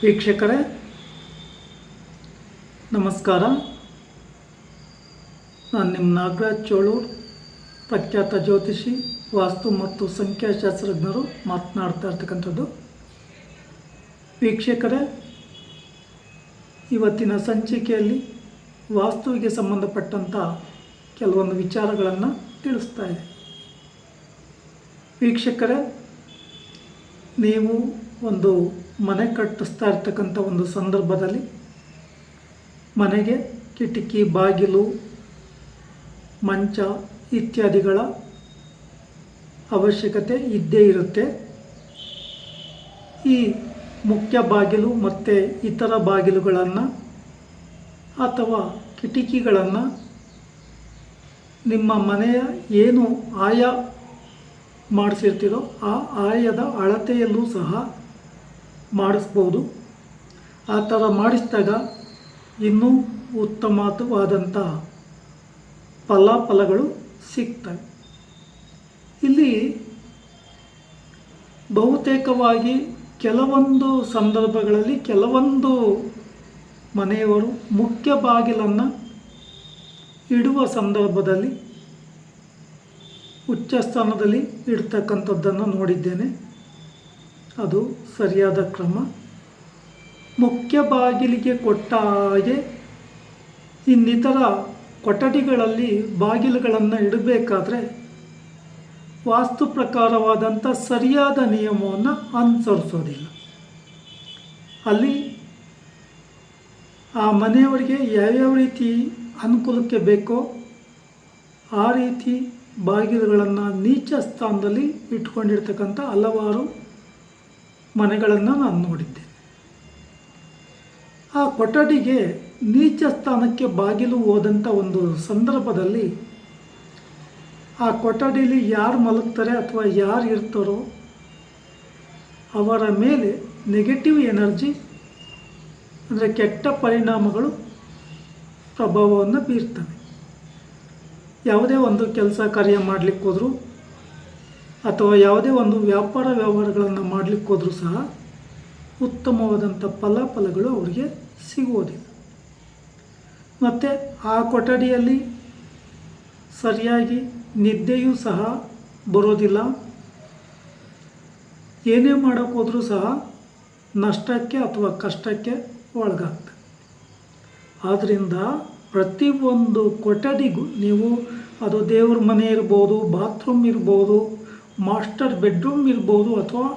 ವೀಕ್ಷಕರೇ, ನಮಸ್ಕಾರ. ನಾನು ನಿಮ್ಮ ನಾಗರಾಜ್ ಚೋಳೂರ್, ಪ್ರಖ್ಯಾತ ಜ್ಯೋತಿಷಿ, ವಾಸ್ತು ಮತ್ತು ಸಂಖ್ಯಾಶಾಸ್ತ್ರಜ್ಞರು ಮಾತನಾಡ್ತಾ ಇರ್ತಕ್ಕಂಥದ್ದು. ವೀಕ್ಷಕರೇ, ಇವತ್ತಿನ ಸಂಚಿಕೆಯಲ್ಲಿ ವಾಸ್ತುವಿಗೆ ಸಂಬಂಧಪಟ್ಟಂಥ ಕೆಲವೊಂದು ವಿಚಾರಗಳನ್ನು ತಿಳಿಸ್ತಾ ಇದೆ. ವೀಕ್ಷಕರೇ, ನೀವು ಒಂದು ಮನೆ ಕಟ್ಟಿಸ್ತಾ ಇರ್ತಕ್ಕಂಥ ಒಂದು ಸಂದರ್ಭದಲ್ಲಿ ಮನೆಗೆ ಕಿಟಕಿ, ಬಾಗಿಲು, ಮಂಚ ಇತ್ಯಾದಿಗಳ ಅವಶ್ಯಕತೆ ಇದ್ದೇ ಇರುತ್ತೆ. ಈ ಮುಖ್ಯ ಬಾಗಿಲು ಮತ್ತು ಇತರ ಬಾಗಿಲುಗಳನ್ನು ಅಥವಾ ಕಿಟಕಿಗಳನ್ನು ನಿಮ್ಮ ಮನೆಯ ಏನು ಆಯ ಮಾಡಿಸಿರ್ತೀರೋ ಆ ಆಯದ ಅಳತೆಯಲ್ಲೂ ಸಹ ಮಾಡಿಸ್ಬೋದು. ಆ ಥರ ಮಾಡಿಸಿದಾಗ ಇನ್ನೂ ಉತ್ತಮವಾದಂಥ ಫಲಾಫಲಗಳು ಸಿಗ್ತವೆ. ಇಲ್ಲಿ ಬಹುತೇಕವಾಗಿ ಕೆಲವೊಂದು ಸಂದರ್ಭಗಳಲ್ಲಿ ಕೆಲವೊಂದು ಮನೆಯವರು ಮುಖ್ಯ ಬಾಗಿಲನ್ನು ಇಡುವ ಸಂದರ್ಭದಲ್ಲಿ ಉಚ್ಚ ಸ್ಥಾನದಲ್ಲಿ ಇಡ್ತಕ್ಕಂಥದ್ದನ್ನು ನೋಡಿದ್ದೇನೆ. ಅದು ಸರಿಯಾದ ಕ್ರಮ. ಮುಖ್ಯ ಬಾಗಿಲಿಗೆ ಕೊಟ್ಟ ಹಾಗೆ ಇನ್ನಿತರ ಕೊಠಡಿಗಳಲ್ಲಿ ಬಾಗಿಲುಗಳನ್ನು ಇಡಬೇಕಾದ್ರೆ ವಾಸ್ತು ಪ್ರಕಾರವಾದಂಥ ಸರಿಯಾದ ನಿಯಮವನ್ನು ಅನುಸರಿಸೋದಿಲ್ಲ. ಅಲ್ಲಿ ಆ ಮನೆಯವರಿಗೆ ಯಾವ್ಯಾವ ರೀತಿ ಅನುಕೂಲಕ್ಕೆ ಬೇಕೋ ಆ ರೀತಿ ಬಾಗಿಲುಗಳನ್ನು ನೀಚ ಸ್ಥಾನದಲ್ಲಿ ಇಟ್ಕೊಂಡಿರ್ತಕ್ಕಂಥ ಹಲವಾರು ಮನೆಗಳನ್ನು ನಾನು ನೋಡಿದ್ದೇನೆ ಆ ಕೊಠಡಿಗೆ ನೀಚ ಸ್ಥಾನಕ್ಕೆ ಬಾಗಿಲು ಹೋದಂಥ ಒಂದು ಸಂದರ್ಭದಲ್ಲಿ ಆ ಕೊಠಡಿಲಿ ಯಾರು ಮಲಗ್ತಾರೆ ಅಥವಾ ಯಾರು ಇರ್ತಾರೋ ಅವರ ಮೇಲೆ ನೆಗೆಟಿವ್ ಎನರ್ಜಿ ಅಂದರೆ ಕೆಟ್ಟ ಪರಿಣಾಮಗಳು ಪ್ರಭಾವವನ್ನು ಬೀರ್ತವೆ. ಯಾವುದೇ ಒಂದು ಕೆಲಸ ಕಾರ್ಯ ಮಾಡಲಿಕ್ಕೆ ಹೋದರೂ ಅಥವಾ ಯಾವುದೇ ಒಂದು ವ್ಯಾಪಾರ ವ್ಯವಹಾರಗಳನ್ನು ಮಾಡಲಿಕ್ಕೆ ಹೋದರೂ ಸಹ ಉತ್ತಮವಾದಂಥ ಫಲಾಫಲಗಳು ಅವರಿಗೆ ಸಿಗುವುದಿಲ್ಲ. ಮತ್ತು ಆ ಕೊಠಡಿಯಲ್ಲಿ ಸರಿಯಾಗಿ ನಿದ್ದೆಯೂ ಸಹ ಬರೋದಿಲ್ಲ. ಏನೇ ಮಾಡೋಕ್ಕೋದ್ರೂ ಸಹ ನಷ್ಟಕ್ಕೆ ಅಥವಾ ಕಷ್ಟಕ್ಕೆ ಒಳಗಾಗ್ತದೆ. ಆದ್ದರಿಂದ ಪ್ರತಿಯೊಂದು ಕೊಠಡಿಗೂ ನೀವು ಅದು ದೇವ್ರ ಮನೆ ಇರ್ಬೋದು, ಬಾತ್ರೂಮ್ ಇರ್ಬೋದು ಮಾಸ್ಟರ್ ಬೆಡ್ರೂಮ್ ಇರ್ಬೋದು ಅಥವಾ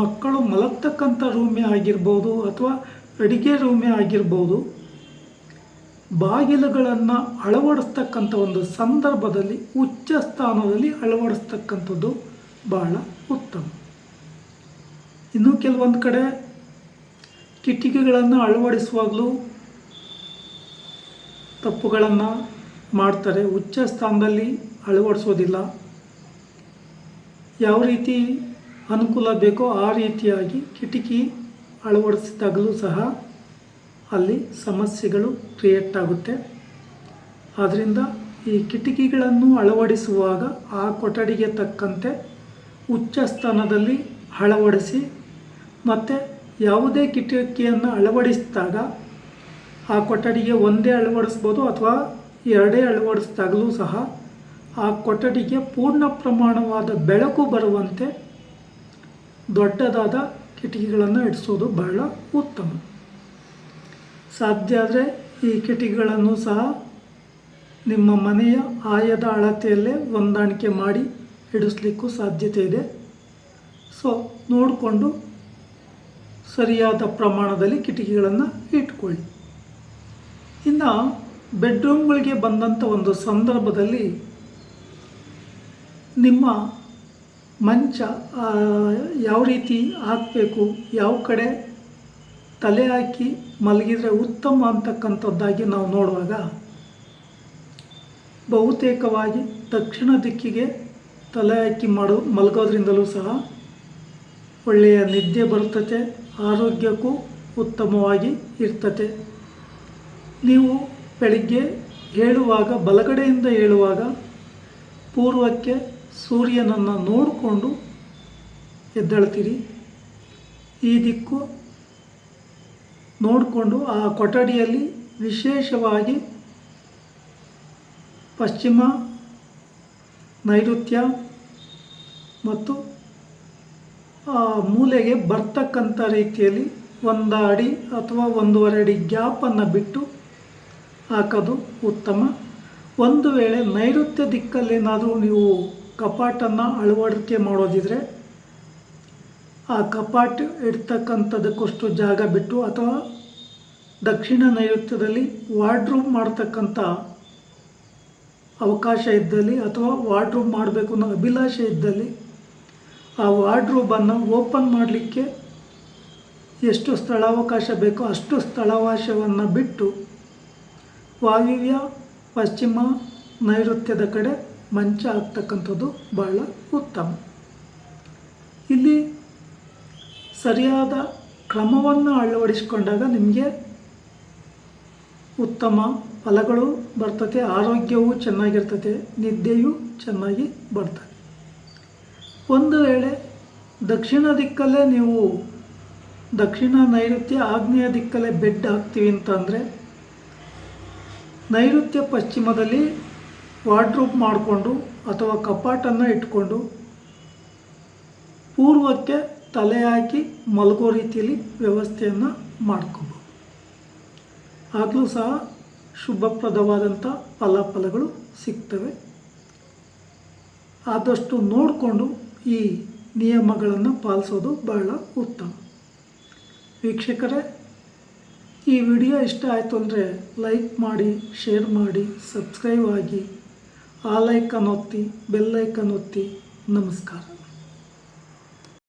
ಮಕ್ಕಳು ಮಲಗ್ತಕ್ಕಂಥ ರೂಮೇ ಆಗಿರ್ಬೋದು ಅಥವಾ ಅಡಿಗೆ ರೂಮೇ ಆಗಿರ್ಬೋದು, ಬಾಗಿಲುಗಳನ್ನು ಅಳವಡಿಸ್ತಕ್ಕಂಥ ಒಂದು ಸಂದರ್ಭದಲ್ಲಿ, ಉಚ್ಚ ಸ್ಥಾನದಲ್ಲಿ ಅಳವಡಿಸ್ತಕ್ಕಂಥದ್ದು ಬಹಳ ಉತ್ತಮ. ಇನ್ನು ಕೆಲವೊಂದು ಕಡೆ ಕಿಟಕಿಗಳನ್ನು ಅಳವಡಿಸುವಾಗಲೂ ತಪ್ಪುಗಳನ್ನು ಮಾಡ್ತಾರೆ, ಉಚ್ಚ ಸ್ಥಾನದಲ್ಲಿ ಅಳವಡಿಸೋದಿಲ್ಲ. ಯಾವ ರೀತಿ ಅನುಕೂಲ ಬೇಕೋ ಆ ರೀತಿಯಾಗಿ ಕಿಟಕಿ ಅಳವಡಿಸಿದಾಗಲೂ ಸಹ ಅಲ್ಲಿ ಸಮಸ್ಯೆಗಳು ಕ್ರಿಯೇಟ್ ಆಗುತ್ತೆ. ಆದ್ದರಿಂದ ಈ ಕಿಟಕಿಗಳನ್ನು ಅಳವಡಿಸುವಾಗ ಆ ಕೊಠಡಿಗೆ ತಕ್ಕಂತೆ ಉಚ್ಚ ಸ್ಥಾನದಲ್ಲಿ ಅಳವಡಿಸಿ ಮತ್ತು ಯಾವುದೇ ಕಿಟಕಿಯನ್ನು ಅಳವಡಿಸಿದಾಗ ಆ ಕೊಠಡಿಗೆ ಒಂದೇ ಅಳವಡಿಸ್ಬೋದು ಅಥವಾ ಎರಡೇ ಅಳವಡಿಸಿದಾಗಲೂ ಸಹ ಆ ಕೊಠಡಿಗೆ ಪೂರ್ಣ ಪ್ರಮಾಣವಾದ ಬೆಳಕು ಬರುವಂತೆ ದೊಡ್ಡದಾದ ಕಿಟಕಿಗಳನ್ನು ಇಡಿಸೋದು ಬಹಳ ಉತ್ತಮ. ಸಾಧ್ಯ ಆದರೆ ಈ ಕಿಟಕಿಗಳನ್ನು ಸಹ ನಿಮ್ಮ ಮನೆಯ ಆಯದ ಅಳತೆಯಲ್ಲೇ ಹೊಂದಾಣಿಕೆ ಮಾಡಿ ಇಡಿಸ್ಲಿಕ್ಕೂ ಸಾಧ್ಯತೆ ಇದೆ. ಸೊ ನೋಡಿಕೊಂಡು ಸರಿಯಾದ ಪ್ರಮಾಣದಲ್ಲಿ ಕಿಟಕಿಗಳನ್ನು ಇಟ್ಕೊಳ್ಳಿ. ಇನ್ನು ಬೆಡ್ರೂಮ್ಗಳಿಗೆ ಬಂದಂಥ ಒಂದು ಸಂದರ್ಭದಲ್ಲಿ ನಿಮ್ಮ ಮಂಚ ಯಾವ ರೀತಿ ಹಾಕಬೇಕು, ಯಾವ ಕಡೆ ತಲೆ ಹಾಕಿ ಮಲಗಿದರೆ ಉತ್ತಮ ಅಂತಕ್ಕಂಥದ್ದಾಗಿ ನಾವು ನೋಡುವಾಗ ಬಹುತೇಕವಾಗಿ ದಕ್ಷಿಣ ದಿಕ್ಕಿಗೆ ತಲೆ ಹಾಕಿ ಮಾಡೋ, ಮಲಗೋದ್ರಿಂದಲೂ ಸಹ ಒಳ್ಳೆಯ ನಿದ್ದೆ ಬರ್ತತೆ ಆರೋಗ್ಯಕ್ಕೂ ಉತ್ತಮವಾಗಿ ಇರ್ತತೆ ನೀವು ಬೆಳಿಗ್ಗೆ ಹೇಳುವಾಗ, ಬಲಗಡೆಯಿಂದ ಹೇಳುವಾಗ ಪೂರ್ವಕ್ಕೆ ಸೂರ್ಯನನ್ನು ನೋಡಿಕೊಂಡು ಎದ್ದೇಳ್ತೀರಿ. ಈ ದಿಕ್ಕು ನೋಡಿಕೊಂಡು ಆ ಕೊಠಡಿಯಲ್ಲಿ ವಿಶೇಷವಾಗಿ ಪಶ್ಚಿಮ ನೈಋತ್ಯ ಮತ್ತು, ಆ, ಮೂಲೆಗೆ ಬರ್ತಕ್ಕಂಥ ರೀತಿಯಲ್ಲಿ ಒಂದು ಅಡಿ ಅಥವಾ ಒಂದೂವರೆ ಅಡಿ ಗ್ಯಾಪನ್ನು ಬಿಟ್ಟು ಹಾಕೋದು ಉತ್ತಮ. ಒಂದು ವೇಳೆ ನೈಋತ್ಯ ದಿಕ್ಕಲ್ಲೇನಾದರೂ ನೀವು ಕಪಾಟನ್ನು ಅಳವಡಿಕೆ ಮಾಡೋದಿದ್ರೆ ಆ ಕಪಾಟ್ ಇಡ್ತಕ್ಕಂಥದಕ್ಕಷ್ಟು ಜಾಗ ಬಿಟ್ಟು ಅಥವಾ ದಕ್ಷಿಣ ನೈಋತ್ಯದಲ್ಲಿ ವಾರ್ಡ್ರೂಮ್ ಮಾಡ್ತಕ್ಕಂಥ ಅವಕಾಶ ಇದ್ದಲ್ಲಿ ಅಥವಾ ವಾರ್ಡ್ರೂಮ್ ಮಾಡಬೇಕು ಅನ್ನೋ ಅಭಿಲಾಷೆ ಇದ್ದಲ್ಲಿ ಆ ವಾರ್ಡ್ರೂಬನ್ನು ಓಪನ್ ಮಾಡಲಿಕ್ಕೆ ಎಷ್ಟು ಸ್ಥಳಾವಕಾಶ ಬೇಕೋ ಅಷ್ಟು ಸ್ಥಳಾವಕಾಶವನ್ನು ಬಿಟ್ಟು ವಾಯುವ್ಯ, ಪಶ್ಚಿಮ, ನೈಋತ್ಯದ ಕಡೆ ಮಂಚ ಹಾಕ್ತಕ್ಕಂಥದ್ದು ಬಹಳ ಉತ್ತಮ. ಇಲ್ಲಿ ಸರಿಯಾದ ಕ್ರಮವನ್ನು ಅಳವಡಿಸಿಕೊಂಡಾಗ ನಿಮಗೆ ಉತ್ತಮ ಫಲಗಳು ಬರ್ತತೆ ಆರೋಗ್ಯವೂ ಚೆನ್ನಾಗಿರ್ತದೆ, ನಿದ್ದೆಯೂ ಚೆನ್ನಾಗಿ ಬರ್ತದೆ. ಒಂದು ವೇಳೆ ದಕ್ಷಿಣ ದಿಕ್ಕಲ್ಲೇ ನೀವು ದಕ್ಷಿಣ ನೈಋತ್ಯ ಆಗ್ನೇಯ ದಿಕ್ಕಲ್ಲೇ ಬೆಡ್ ಹಾಕ್ತೀವಿ ಅಂತಂದರೆ ನೈಋತ್ಯ ಪಶ್ಚಿಮದಲ್ಲಿ ವಾರ್ಡ್ರೂಪ್ ಮಾಡಿಕೊಂಡು ಅಥವಾ ಕಪಾಟನ್ನು ಇಟ್ಕೊಂಡು ಪೂರ್ವಕ್ಕೆ ತಲೆ ಹಾಕಿ ಮಲಗೋ ರೀತಿಯಲ್ಲಿ ವ್ಯವಸ್ಥೆಯನ್ನು ಮಾಡ್ಕೋಬೋದು. ಆಗಲೂ ಸಹ ಶುಭಪ್ರದವಾದಂಥ ಫಲಫಲಗಳು ಸಿಗ್ತವೆ. ಆದಷ್ಟು ನೋಡಿಕೊಂಡು ಈ ನಿಯಮಗಳನ್ನು ಪಾಲಿಸೋದು ಬಹಳ ಉತ್ತಮ. ವೀಕ್ಷಕರೇ, ಈ ವಿಡಿಯೋ ಇಷ್ಟ ಆಯಿತು ಅಂದರೆ ಲೈಕ್ ಮಾಡಿ, ಶೇರ್ ಮಾಡಿ, ಸಬ್ಸ್ಕ್ರೈಬ್ ಆಗಿ ಆ ಲೈಕನ್ ಒತ್ತಿ ಬೆಲ್ಲೈಕನ್ ಒತ್ತಿ ನಮಸ್ಕಾರ.